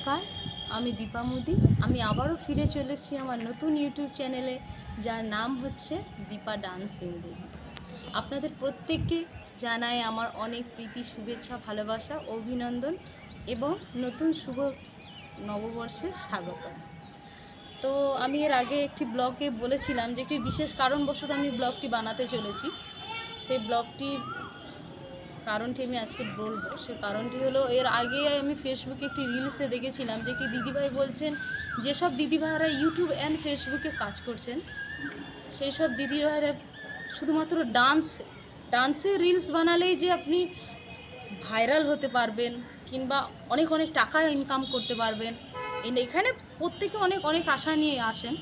নমস্কার, আমি দীপা মোদি। আমি আবারও ফিরে চলে এসেছি আমার নতুন ইউটিউব চ্যানেলে, যার নাম হচ্ছে দীপা ডান্স জিন্দেগি আপনাদের প্রত্যেককে জানাই আমার অনেক প্রীতি, শুভেচ্ছা, ভালোবাসা, অভিনন্দন এবং নতুন শুভ নববর্ষের স্বাগত তো আমি এর আগে একটি ব্লগে বলেছিলাম যে একটি বিশেষ কারণবশত আমি ব্লগটি বানাতে চলেছি। সেই ব্লগটি কারণটি আমি আজকে বলব। সে কারণটি হলো, এর আগে আমি ফেসবুকে একটি রিলসে দেখেছিলাম যে একটি দিদিভাই বলছেন, যেসব দিদিভাইরা ইউটিউব অ্যান্ড ফেসবুকে কাজ করছেন সেই সব দিদিভাইরা শুধুমাত্র ডান্স ডান্সের রিলস বানালেই যে আপনি ভাইরাল হতে পারবেন কিংবা অনেক অনেক টাকা ইনকাম করতে পারবেন। এখানে প্রত্যেকে অনেক অনেক আশা নিয়ে আসেন।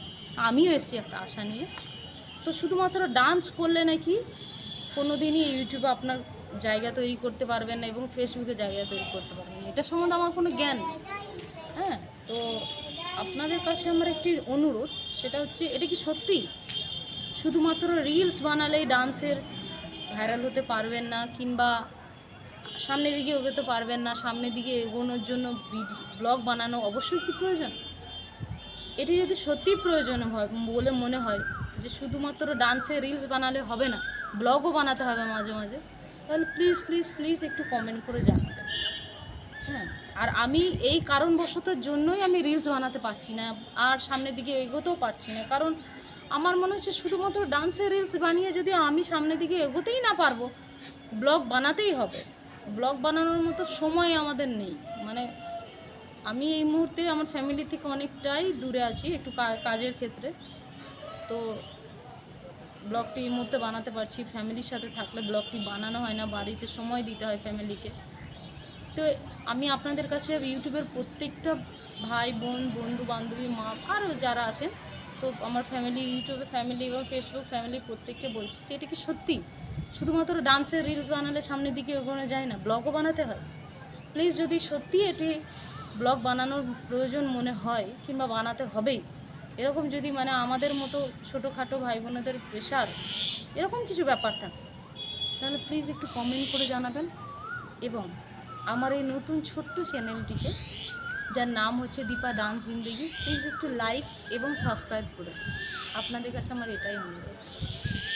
আমিও এসেছি একটা আশা নিয়ে। তো শুধুমাত্র ডান্স করলে নাকি কোনো দিনই ইউটিউবে আপনার জায়গা তৈরি করতে পারবেন না এবং ফেসবুকে জায়গা তৈরি করতে পারবেন এটা সম্বন্ধে আমার কোনো জ্ঞান নেই। হ্যাঁ তো আপনাদের কাছে আমার একটি অনুরোধ, সেটা হচ্ছে, এটা কি সত্যি? শুধুমাত্র রিলস বানালেই ডান্সের ভাইরাল হতে পারবেন না, কিংবা সামনের দিকে এগোতে পারবেন না, সামনের দিকে এগোনোর জন্য ব্লগ বানানো অবশ্যই কি প্রয়োজন? এটি যদি সত্যিই প্রয়োজন হয়, বলে মনে হয় যে শুধুমাত্র ডান্সে রিলস বানালে হবে না ব্লগও বানাতে হবে মাঝে মাঝে তাহলে প্লিজ প্লিজ প্লিজ একটু কমেন্ট করে জানাবেন হ্যাঁ আর আমি এই কারণবশতার জন্যই আমি রিলস বানাতে পারছি না, আর সামনের দিকে এগোতেও পারছি না। কারণ আমার মনে হচ্ছে শুধুমাত্র ডান্সের রিলস বানিয়ে যদি আমি সামনের দিকে এগোতেই না পারব ব্লগ বানাতেই হবে। ব্লগ বানানোর মতো সময় আমাদের নেই। মানে আমি এই মুহূর্তে আমার ফ্যামিলি থেকে অনেকটাই দূরে আছি একটু কাজের ক্ষেত্রে। তো ব্লগটি এই মুহূর্তে বানাতে পারছি। ফ্যামিলির সাথে থাকলে ব্লগটি বানানো হয় না, বাড়িতে সময় দিতে হয় ফ্যামিলিকে। তো আমি আপনাদের কাছে ইউটিউবের প্রত্যেকটা ভাই, বোন, বন্ধু, বান্ধবী, মা, আরও যারা আছেন, তো আমার ফ্যামিলি, ইউটিউবে ফ্যামিলি এবং ফেসবুক ফ্যামিলি প্রত্যেককে বলছি যে এটা কি সত্যি? শুধুমাত্র ডান্সের রিলস বানালে সামনের দিকে এগোনো যায় না, ব্লগও বানাতে হয়। প্লিজ যদি সত্যি এটি ব্লগ বানানোর প্রয়োজন মনে হয় কিংবা বানাতে হবেই এরকম যদি মানে আমাদের মতো ছোটোখাটো ভাই বোনেদের প্রেশার এরকম কিছু ব্যাপার থাকে, তাহলে প্লিজ একটু কমেন্ট করে জানাবেন। এবং আমার এই নতুন ছোট্ট চ্যানেলটিকে যার নাম হচ্ছে দীপা ডান্স জিন্দেগি প্লিজ একটু লাইক এবং সাবস্ক্রাইব করে আপনাদের কাছে আমার এটাই অনুরোধ।